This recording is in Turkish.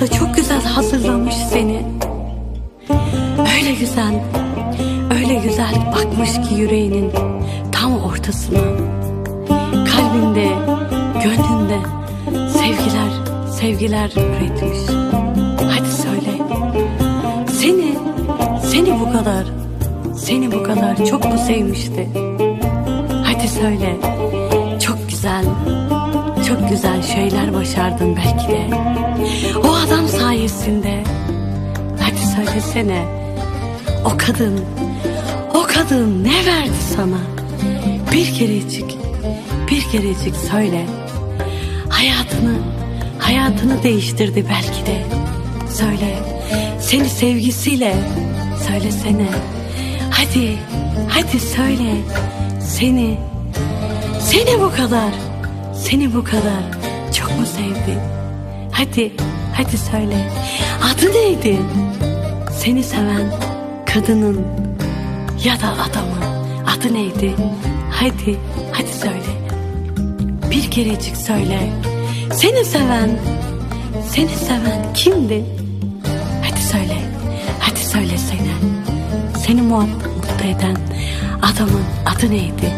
da çok güzel hazırlamış seni. Öyle güzel, öyle güzel bakmış ki yüreğinin tam ortasına. Kalbinde, gönlünde sevgiler, sevgiler üretmiş. Hadi söyle. Seni, seni bu kadar, seni bu kadar çok mu sevmişti? Hadi söyle. Çok güzel, çok güzel şeyler başardın belki de. O adam sayesinde Hadi söylesene O kadın O kadın ne verdi sana? Bir kerecik Bir kerecik söyle. Hayatını Hayatını değiştirdi belki de. Söyle Seni sevgisiyle Söylesene. Hadi Hadi söyle Seni. Seni bu kadar Seni bu kadar Çok mu sevdi Hadi Hadi söyle Adı neydi Seni seven kadının ya da adamın adı neydi? Hadi, hadi söyle. Bir kerecik söyle. Seni seven, seni seven kimdi? Hadi söyle, hadi söyle seni. Muhat- mutlu eden adamın adı neydi?